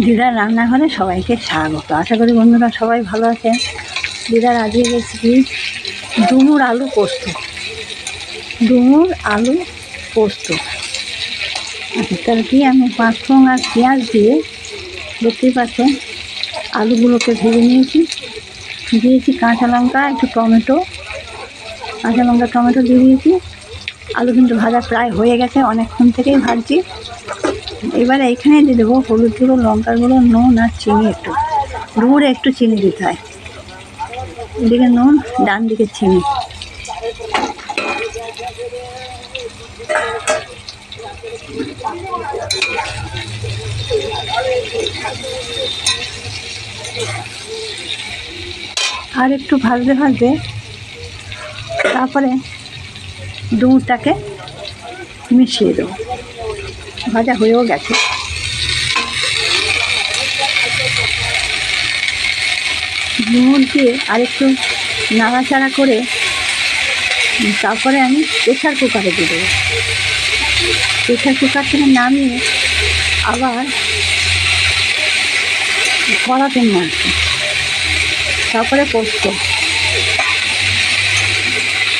দিদার রান্নাঘরে সবাইকে স্বাগত। আশা করি বন্ধুরা সবাই ভালো আছেন। দিদার আজকে রেসিপি ডুমুর আলু পোস্ত। ডুমুর আলু পোস্ত। আচ্ছা তাহলে কি আমি পাঁচফোড়ন আর পেঁয়াজ দিয়ে দেখতেই পাচ্ছেন, আলুগুলোকে ভেজে নিয়েছি। দিয়েছি কাঁচা লঙ্কা, একটু টমেটো। কাঁচা লঙ্কা, টমেটো দিয়ে দিয়েছি। আলু কিন্তু ভাজা প্রায় হয়ে গেছে, অনেকক্ষণ থেকেই ভাজছি। এবারে এখানে দিয়ে দেবো হলুদ গুঁড়ো, লঙ্কার গুঁড়ো, নুন আর চিনি একটু। ডুমুরে একটু চিনি দিতে হয়। এদিকে নুন, ডান দিকে চিনি। আর একটু ভাজতে ভাজতে তারপরে ডুমুরটাকে মিশিয়ে দেবো। ভাজা হয়েও গেছে। নুন দিয়ে আরেকটু নাড়াচাড়া করে তারপরে আমি প্রেশার কুকারে দিয়ে দেবো। প্রেশার কুকার থেকে নামিয়ে আবার কড়াতে মারছি তারপরে পোস্ত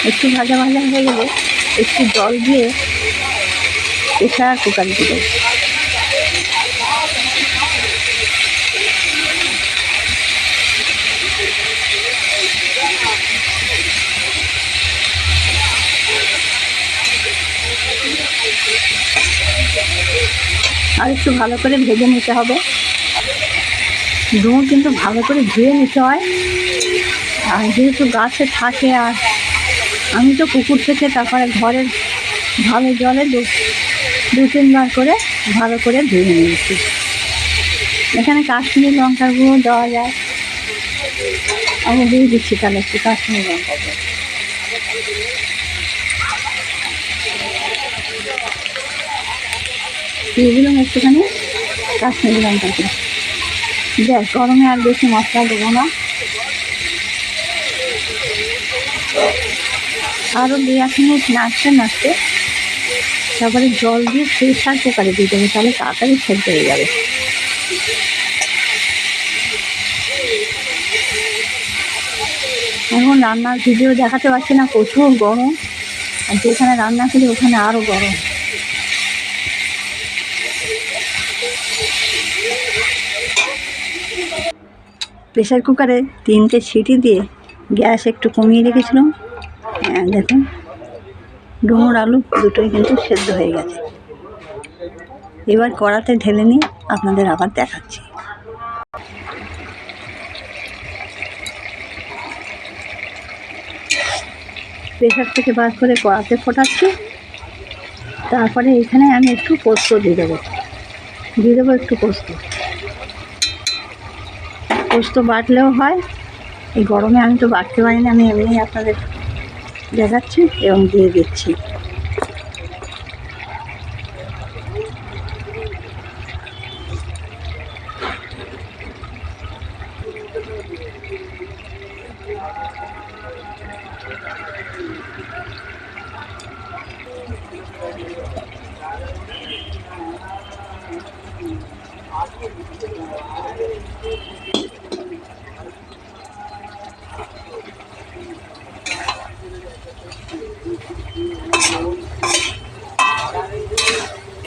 একটু ভাজা ভাজা হয়ে গেলে একটু জল দিয়ে প্রেশার কুকারে দেবো। আর একটু ভালো করে ভেজে নিতে হবে। ডুমুর কিন্তু ভালো করে ধুয়ে নিতে হয়। আর যেহেতু গাছে থাকে আর আমি তো পুকুর থেকে তারপরে ঘরের ভালো জলে দু তিনবার করে ভালো করে ধুয়ে নিয়েছি। এখানে কাশ্মীরি লঙ্কার গুঁড়ো দেওয়া যায়। আমি দিয়ে দিচ্ছি তাহলে একটু কাশ্মীরি লঙ্কা গুঁড়ো। দিয়ে একটুখানি কাশ্মীরি লঙ্কা দেখ গরমে আর বেশি মশলা দেবো না। আরও দু এক মিনিট নাড়তে নাড়তে তারপরে জল দিয়ে সেই প্রেশার কুকারে দিয়ে দেবো তাহলে তাড়াতাড়ি সেদ্ধ হয়ে যাবে। এখন রান্নার ভিডিও দেখাতে পারছি না প্রচুর গরম। আর যেখানে রান্না করি ওখানে আরও গরম। প্রেশার কুকারে তিনটে সিটি দিয়ে গ্যাস একটু কমিয়ে রেখেছিলাম। হ্যাঁ, দেখুন। ডুমুর আলু দুটোই কিন্তু সেদ্ধ হয়ে গেছে। এবার কড়াতে ঢেলে নিয়ে আপনাদের আবার দেখাচ্ছি। প্রেশার থেকে বার করে কড়াতে ফোটাচ্ছি। তারপরে এখানে আমি একটু পোস্ত দিয়ে দেবো। দিয়ে দেবো একটু পোস্ত। পোস্ত বাটলেও হয়। এই গরমে আমি তো বাটতে পারি না, আমি এমনি আপনাদের দেখাচ্ছি এবং দিয়ে দিচ্ছি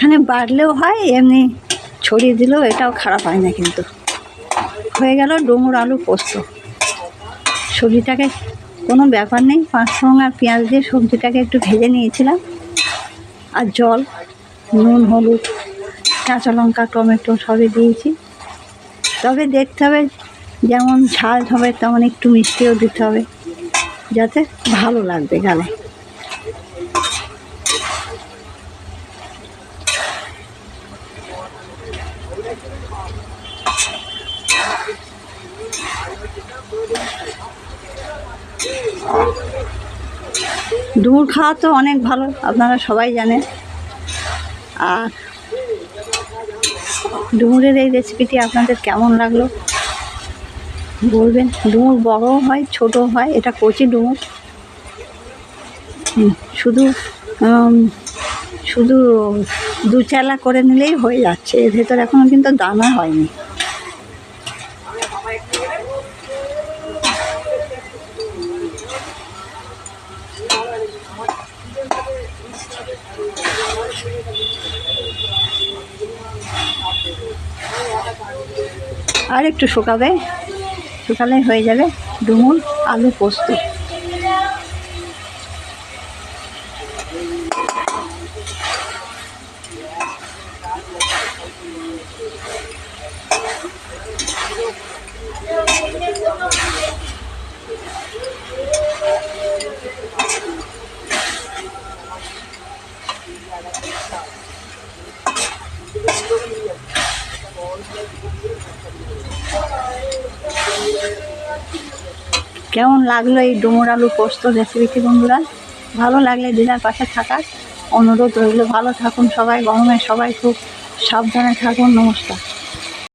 এখানে বাড়লেও হয়, এমনি ছড়িয়ে দিলেও এটাও খারাপ হয় না কিন্তু। হয়ে গেল ডুমুর আলু পোস্ত। সবজিটাকে কোনো ব্যাপার নেই, পাঁচফোড়ন আর পেঁয়াজ দিয়ে সবজিটাকে একটু ভেজে নিয়েছিলাম। আর জল, নুন, হলুদ, কাঁচা লঙ্কা, টমেটো সবই দিয়েছি। তবে দেখতে হবে, যেমন ঝাল হবে তেমন একটু মিষ্টিও দিতে হবে, যাতে ভালো লাগবে গালে। ডুমুর খাওয়া তো অনেক ভালো, আপনারা সবাই জানেন। আর ডুমুরের এই রেসিপিটি আপনাদের কেমন লাগল? বলবেন, ডুমুর বড়ও হয়, ছোটও হয়, এটা কচি ডুমুর। শুধু শুধু দু চালা করে নিলেই হয়ে যাচ্ছে, এর ভেতর এখনও কিন্তু দানা হয়নি। আর একটু শুকাবে। শুকালে হয়ে যাবে ডুমুর আলু পোস্ত। কেমন লাগল এই ডুমুর আলু পোস্ত রেসিপিটি বন্ধুরা? ভালো লাগলে দিদার পাশে থাকার অনুরোধ রইল। ভালো থাকুন সবাই, গরমে সবাই খুব সাবধানে থাকুন। নমস্কার।